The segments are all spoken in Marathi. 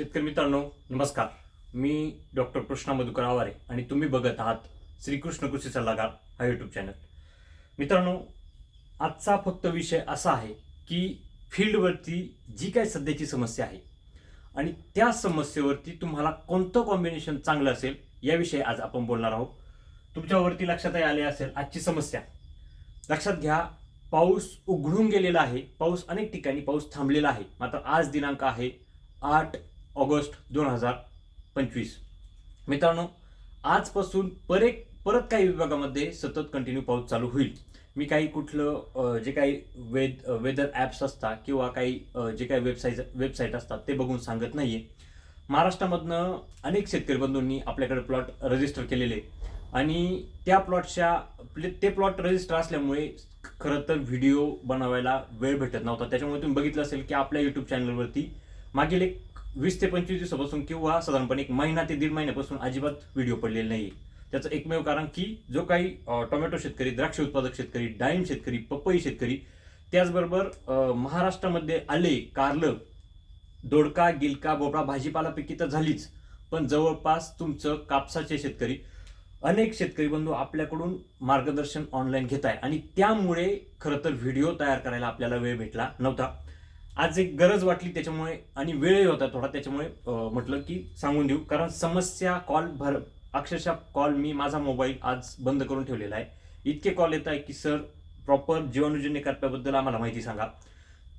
शेतकरी मित्रांनो नमस्कार. मी डॉक्टर कृष्णा मधुकर आवारे आणि तुम्ही बघत आहात श्रीकृष्ण कृषी सल्लागार हा यूट्यूब चॅनल मित्रांनो आजचा फक्त विषय असा आहे की फील्डवरती जी काही सध्याची समस्या आहे आणि त्या समस्येवरती तुम्हाला कोणतं कॉम्बिनेशन चांगलं असेल याविषयी आज आपण बोलणार आहोत. तुमच्यावरती लक्षातही आले असेल आजची समस्या. लक्षात घ्या पाऊस उघडून गेलेला आहे. पाऊस अनेक ठिकाणी पाऊस थांबलेला आहे. मात्र आज दिनांक आहे आठ ऑगस्ट दोन हजार पंचवीस. मित्रांनो आजपासून परे परत काही विभागामध्ये सतत कंटिन्यू पाऊस चालू होईल. मी काही कुठलं जे काही वेद वेदर ॲप्स असतात किंवा काही जे काही वेबसाईट वेबसाईट असतात ते बघून सांगत नाही आहे महाराष्ट्रामधनं अनेक शेतकरी बंधूंनी आपल्याकडे प्लॉट रजिस्टर केलेले आणि त्या प्लॉटच्या ते प्लॉट रजिस्टर असल्यामुळे खरं तर व्हिडिओ बनवायला वेळ भेटत नव्हता. त्याच्यामुळे तुम्ही बघितलं असेल की आपल्या यूट्यूब चॅनलवरती मागील एक वीस ते पंचवीस दिवसापासून किंवा साधारणपणे एक महिना ते दीड महिन्यापासून अजिबात व्हिडिओ पडलेले नाही त्याचं एकमेव कारण की जो काही टोमॅटो शेतकरी द्राक्ष उत्पादक शेतकरी डाळिंब शेतकरी पपई शेतकरी त्याचबरोबर महाराष्ट्रामध्ये आले कारलं दोडका गिलका भोपळा भाजीपाला पिकी तर झालीच. पण जवळपास तुमचं कापसाचे शेतकरी अनेक शेतकरी बंधू आपल्याकडून मार्गदर्शन ऑनलाईन घेत आहे आणि त्यामुळे खरं तर व्हिडिओ तयार करायला आपल्याला वेळ भेटला नव्हता. आज एक गरज वाटली त्याच्यामुळे आणि वेळही होता थोडा त्याच्यामुळे म्हटलं की सांगून देऊ. कारण समस्या कॉल भर अक्षरशः कॉल मी माझा मोबाईल आज बंद करून ठेवलेला आहे. इतके कॉल येत आहे की सर प्रॉपर जीवाणूजन्य करप्याबद्दल आम्हाला माहिती सांगा.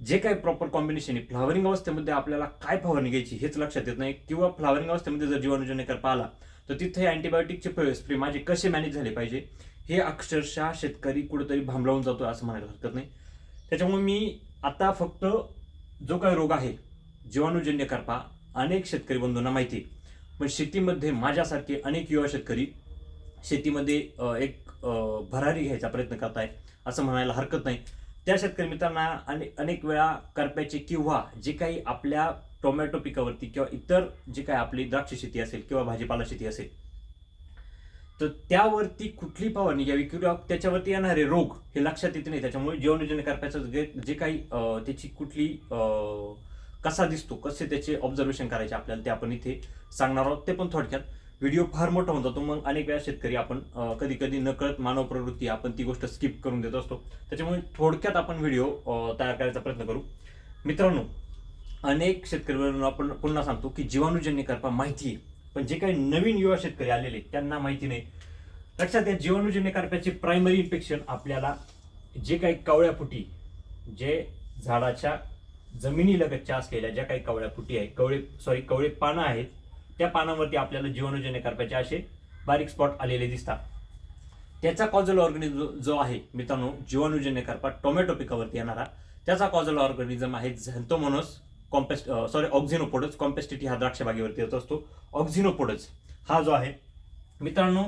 जे काही प्रॉपर कॉम्बिनेशन आहे फ्लावरिंग अवस्थेमध्ये आपल्याला काय फवारणी घ्यायची हेच लक्षात येत नाही. किंवा फ्लावरिंग अवस्थेमध्ये जर जीवाणूजन्य करपा आला तर तिथे अँटीबायोटिकचे स्प्रे माझे कसे मॅनेज झाले पाहिजे हे अक्षरशः शेतकरी कुठेतरी भांबलावून जातो असं म्हणायला हरकत नाही. त्याच्यामुळे मी आता फक्त जो काही रोग आहे जीवाणूजन्य करपा अनेक शेतकरी बंधूंना माहिती आहे. पण शेतीमध्ये माझ्यासारखे अनेक युवा शेतकरी शेतीमध्ये एक भरारी घ्यायचा प्रयत्न करत आहे असं म्हणायला हरकत नाही त्या शेतकरी मित्रांना अने अनेक वेळा करप्याचे किंवा जे काही आपल्या टोमॅटो पिकावरती किंवा इतर जे काही आपली द्राक्ष शेती असेल किंवा भाजीपाला शेती असेल तर त्यावरती कुठली फवारणी घ्यावी किंवा त्याच्यावरती येणारे रोग हे लक्षात येत नाही. त्याच्यामुळे जीवनजन्य करप्याचं जे जे काही त्याची कुठली कसा दिसतो कसे त्याचे ऑब्झर्वेशन करायचे आपल्याला ते आपण इथे सांगणार आहोत. ते पण थोडक्यात व्हिडिओ फार मोठा होऊन जातो. मग अनेक वेळा शेतकरी आपण कधी कधी नकळत मानव प्रवृत्ती आपण ती गोष्ट स्किप करून देत असतो. त्याच्यामुळे थोडक्यात आपण व्हिडिओ तयार करायचा प्रयत्न करू. मित्रांनो अनेक शेतकरी आपण पुन्हा सांगतो की जीवाणूजन्य करपा माहिती आहे. पण जे काही नवीन युवा शेतकरी आलेले त्यांना माहिती नाही. लक्षात घ्या जीवाणूजन्य कार्प्याचे प्रायमरी इन्फेक्शन आपल्याला जे काही कवळ्यापुटी जे झाडाच्या जमिनीलगतच्या असलेल्या ज्या काही कवळ्यापुटी आहेत कवळे सॉरी कवळे पानं आहेत त्या पानावरती आपल्याला जीवाणूजन्य कार्प्याचे असे बारीक स्पॉट आलेले दिसतात. त्याचा कॉजल ऑर्गॅनिझम जो आहे मित्रांनो जीवाणूजन्य कार्पा टोमॅटो पिकावरती येणारा त्याचा कॉजल ऑर्गॅनिझम आहे झॅन्थोमोनोस कॉम्पेस्ट सॉरी ऑक्झिनोपोडस कॉम्पेस्टिटी हा द्राक्ष बागेवरती येत असतो. ऑक्झिनोपोडस हा जो आहे मित्रांनो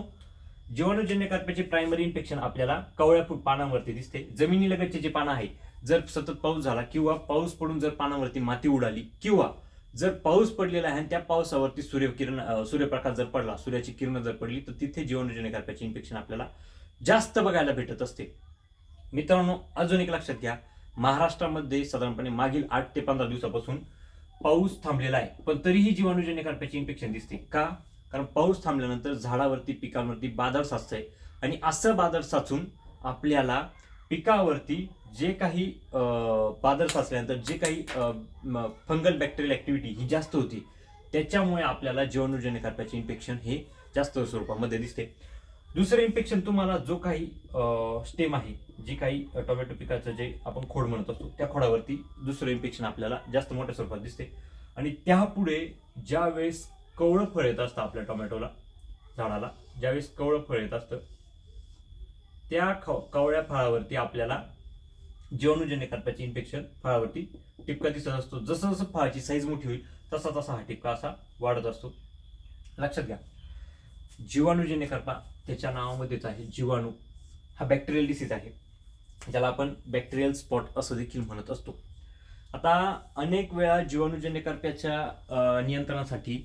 जीवाणूजन्य करप्याचे प्रायमरी इन्फेक्शन आपल्याला कवळ्या पानांवरती दिसते. जमिनीलगतचे जे पानं आहे जर सतत पाऊस झाला किंवा पाऊस पडून जर पानावरती माती उडाली किंवा जर पाऊस पडलेला आहे आणि त्या पावसावरती सूर्यकिरण सूर्यप्रकाश जर पडला सूर्याची किरण जर पडली तर तिथे जीवाणूजन्य करप्याचे इन्फेक्शन आपल्याला जास्त बघायला भेटत असते. मित्रांनो अजून एक लक्षात घ्या. महाराष्ट्रामध्ये साधारणपणे मागील आठ ते पंधरा दिवसापासून पाऊस थांबलेला आहे. पण तरीही जीवाणूजन्य करप्याचे इन्फेक्शन दिसते. का? कारण पाऊस थांबल्यानंतर झाडावरती पिकांवरती बादळ साचतंय. आणि असं बादळ साचून आपल्याला पिकावरती जे काही अं, बादल साचल्यानंतर जे काही फंगल बॅक्टेरियल ॲक्टिव्हिटी ही जास्त होती त्याच्यामुळे आपल्याला जीवाणूजन्य करप्याचे इन्फेक्शन हे जास्त स्वरूपामध्ये दिसते. दुसरं इन्फेक्शन तुम्हाला जो काही स्टेम आहे जी काही टोमॅटो पिकाचं जे आपण खोड म्हणत असतो त्या खोडावरती दुसरं इन्फेक्शन आपल्याला जास्त मोठ्या स्वरूपात दिसते. आणि त्यापुढे ज्या वेळेस कवळं फळ येत असतं आपल्या टोमॅटोला झाडाला ज्यावेळेस कवळं फळ येत असतं त्या ख- कवळ्या फळावरती आपल्याला जीवाणूजन्य करप्याचे इन्फेक्शन फळावरती टिपका दिसत असतो. जसं जसं फळाची साईज मोठी होईल तसा तसा हा टिपका असा वाढत असतो. लक्षात घ्या. जीवाणूजन्य करपा त्याच्या नावामध्येच आहे जीवाणू. हा बॅक्टेरियल डिसीज आहे. ज्याला आपण बॅक्टेरियल स्पॉट असं देखील म्हणत असतो. आता अनेक वेळा जीवाणूजन्य कर्प्याच्या नियंत्रणासाठी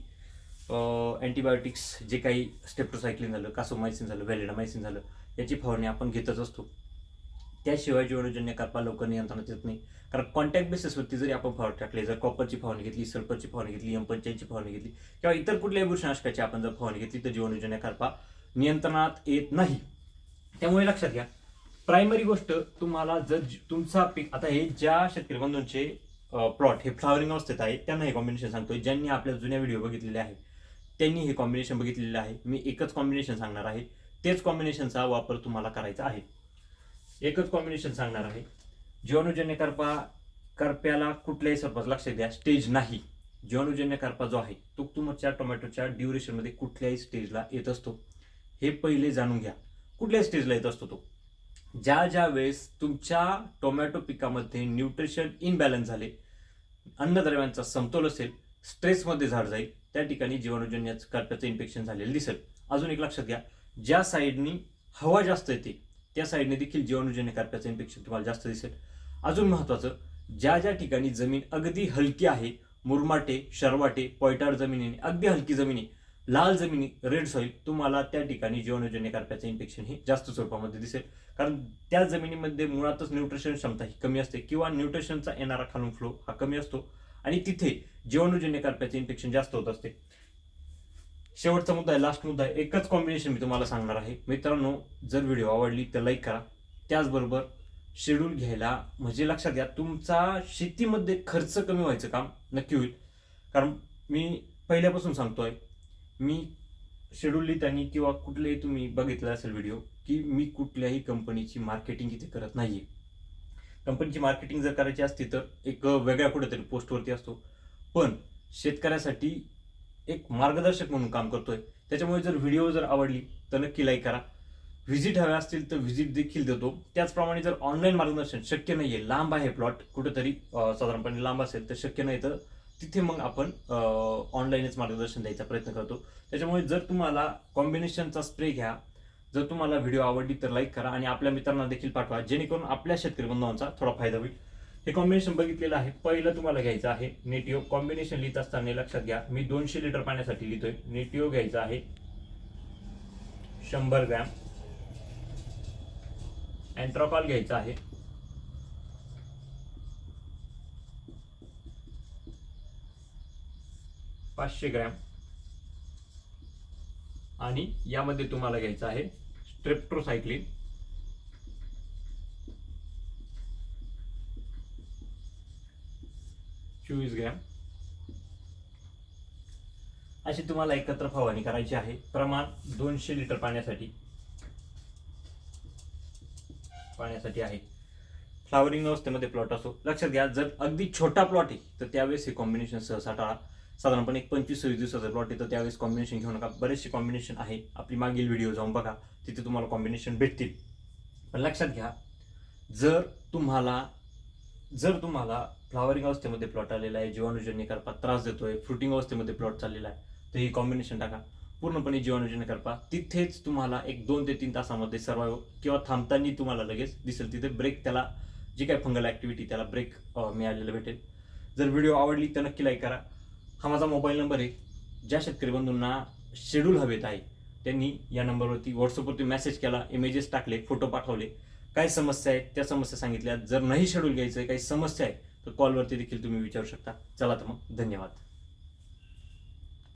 अँटीबायोटिक्स जे काही स्टेप्टोसायक्लिन झालं कासोमायसिन झालं व्हॅलिडामायसिन झालं याची फवारणी आपण घेतच असतो. त्याशिवाय जीवाणूजन्य कर्पा लवकर नियंत्रणात येत नाही. कारण कॉन्टॅक्ट बेसिसवरती जरी आपण फवार टाकले जर कॉपरची फवारणी घेतली सल्फरची फवारणी घेतली एम पंचायतची फवारणी घेतली किंवा इतर कुठल्याही बुरशनाशकाची आपण जर फवारणी घेतली तर जीवाणूजन्य कर्पा नियंत्रणात येत नाही. त्यामुळे लक्षात घ्या प्रायमरी गोष्ट तुम्हाला जर तुमचा पीक आता हे ज्या शेतकरी बंधूंचे प्लॉट हे फ्लावरिंग अवस्थेत आहे त्यांना हे कॉम्बिनेशन सांगतो ज्यांनी आपल्या जुन्या व्हिडिओ बघितलेले आहे त्यांनी हे कॉम्बिनेशन बघितलेलं आहे. मी एकच कॉम्बिनेशन सांगणार आहे. तेच कॉम्बिनेशनचा वापर तुम्हाला करायचा आहे. एकच कॉम्बिनेशन सांगणार आहे. जीवाणूजन्य करपा करप्याला कुठल्याही स्वरूपात लक्ष द्या स्टेज नाही. जीवाणूजन्य करपा जो आहे तो तुमच्या टोमॅटोच्या ड्युरेशनमध्ये कुठल्याही स्टेजला येत असतो. हे पहिले जाणून घ्या. कुठल्याही स्टेजला येत असतो तो? ज्या ज्या वेळेस तुमच्या टोमॅटो पिकामध्ये न्यूट्रिशन इनबॅलन्स झाले अन्नद्रव्यांचा समतोल असेल स्ट्रेसमध्ये झाड जाईल त्या ठिकाणी जीवाणूजन्य करप्याचं इन्फेक्शन झालेलं दिसेल. अजून एक लक्षात घ्या ज्या साईडनी हवा जास्त येते त्या साईडने देखील जीवाणूजन्य करप्याचं इन्फेक्शन तुम्हाला जास्त दिसेल. अजून महत्त्वाचं ज्या ज्या ठिकाणी जमीन अगदी हलकी आहे मुरमाटे शरवाटे पॉयटार जमिनीने अगदी हलकी जमिनी लाल जमिनी रेड सॉईल तुम्हाला त्या ठिकाणी जीवनजन्य कार्प्याचं इन्फेक्शन हे जास्त स्वरूपामध्ये दिसेल. कारण त्या जमिनीमध्ये मुळातच न्यूट्रिशन क्षमता ही कमी असते किंवा न्यूट्रिशनचा येणारा खालून फ्लो हा कमी असतो. आणि तिथे जीवनजन्य करप्याचे इन्फेक्शन जास्त होत असते. शेवटचा मुद्दा आहे लास्ट मुद्दा आहे. एकच कॉम्बिनेशन मी तुम्हाला सांगणार आहे. मित्रांनो जर व्हिडिओ आवडली तर लाईक करा. त्याचबरोबर शेड्यूल घ्यायला म्हणजे लक्षात घ्या तुमचा शेतीमध्ये खर्च कमी व्हायचं काम नक्की होईल. कारण मी पहिल्यापासून सांगतोय मी शेड्यूल त्यांनी किंवा कुठलेही तुम्ही बघितलं असेल व्हिडिओ की मी कुठल्याही कंपनीची मार्केटिंग इथे करत नाहीये. कंपनीची मार्केटिंग जर करायची असती तर एक वेगळ्या कुठेतरी पोस्टवरती असतो. पण शेतकऱ्यासाठी एक मार्गदर्शक म्हणून काम करतोय. त्याच्यामुळे जर व्हिडिओ जर आवडली तर नक्की लाईक करा. व्हिजिट हव्या असतील तर व्हिजिट देखील देतो. त्याचप्रमाणे जर ऑनलाईन मार्गदर्शन शक्य नाही आहे लांब आहे प्लॉट कुठेतरी साधारणपणे लांब असेल तर शक्य नाही तर तिथे मग आपण ऑनलाईनच मार्गदर्शन द्यायचा प्रयत्न करतो. त्याच्यामुळे जर तुम्हाला कॉम्बिनेशनचा स्प्रे घ्या जर तुम्हाला व्हिडिओ आवडली तर लाईक करा आणि आपल्या मित्रांना देखील पाठवा जेणेकरून आपल्या शेतकरी बंधवांचा थोडा फायदा होईल. हे कॉम्बिनेशन बघितलेलं आहे. पहिलं तुम्हाला घ्यायचं आहे नेटिओ कॉम्बिनेशन लिहित असताना लक्षात घ्या मी दोनशे लिटर पाण्यासाठी लिहितोय. नेटिओ घ्यायचा आहे शंभर ग्रॅम अँट्रॉकॉल घ्यायचा आहे. पाचशे ग्रॅम. आणि यामध्ये तुम्हाला घ्यायचं आहे स्ट्रेप्ट्रोसायक्लिन चोवीस ग्रॅम. अशी तुम्हाला एकत्र फवारणी करायची आहे. प्रमाण दोनशे लिटर पाण्यासाठी. पाण्यासाठी आहे. फ्लावरिंग अवस्थेमध्ये प्लॉट असो. लक्षात घ्या जर अगदी छोटा प्लॉट आहे तर त्यावेळेस हे कॉम्बिनेशन सहसा टाळा. साधारणपणे एक पंचवीस सव्वीस दिवसाचा प्लॉट येतो. त्यावेळेस कॉम्बिनेशन घेऊ नका. बरेचसे कॉम्बिनेशन आहे. आपली मागील व्हिडिओ जाऊन बघा. तिथे तुम्हाला कॉम्बिनेशन भेटतील. पण लक्षात घ्या जर तुम्हाला जर तुम्हाला फ्लावरिंग अवस्थेमध्ये प्लॉट आलेला आहे जीवाणूजन्य करपा त्रास देतोय फ्रुटिंग अवस्थेमध्ये प्लॉट चाललेला आहे तर ही कॉम्बिनेशन टाका. पूर्णपणे जीवाणूजन्य करपा. तिथेच तुम्हाला एक दोन ते तीन तासामध्ये सर्वाइव किंवा थांबताना तुम्हाला लगेच दिसेल. तिथे ब्रेक त्याला जी काय फंगल ॲक्टिव्हिटी त्याला ब्रेक मिळालेलं भेटेल. जर व्हिडिओ आवडली तर नक्की लाईक करा. हा माझा मोबाईल नंबर आहे. ज्या शेतकरी बंधूंना शेड्यूल हवेत आहे त्यांनी या नंबरवरती व्हॉट्सअपवरती मेसेज केला इमेजेस टाकले फोटो पाठवले. काय समस्या आहेत त्या समस्या सांगितल्या. जर नाही शेड्यूल घ्यायचं आहे काही समस्या आहे तर कॉलवरती देखील तुम्ही विचारू शकता. चला तर मग धन्यवाद.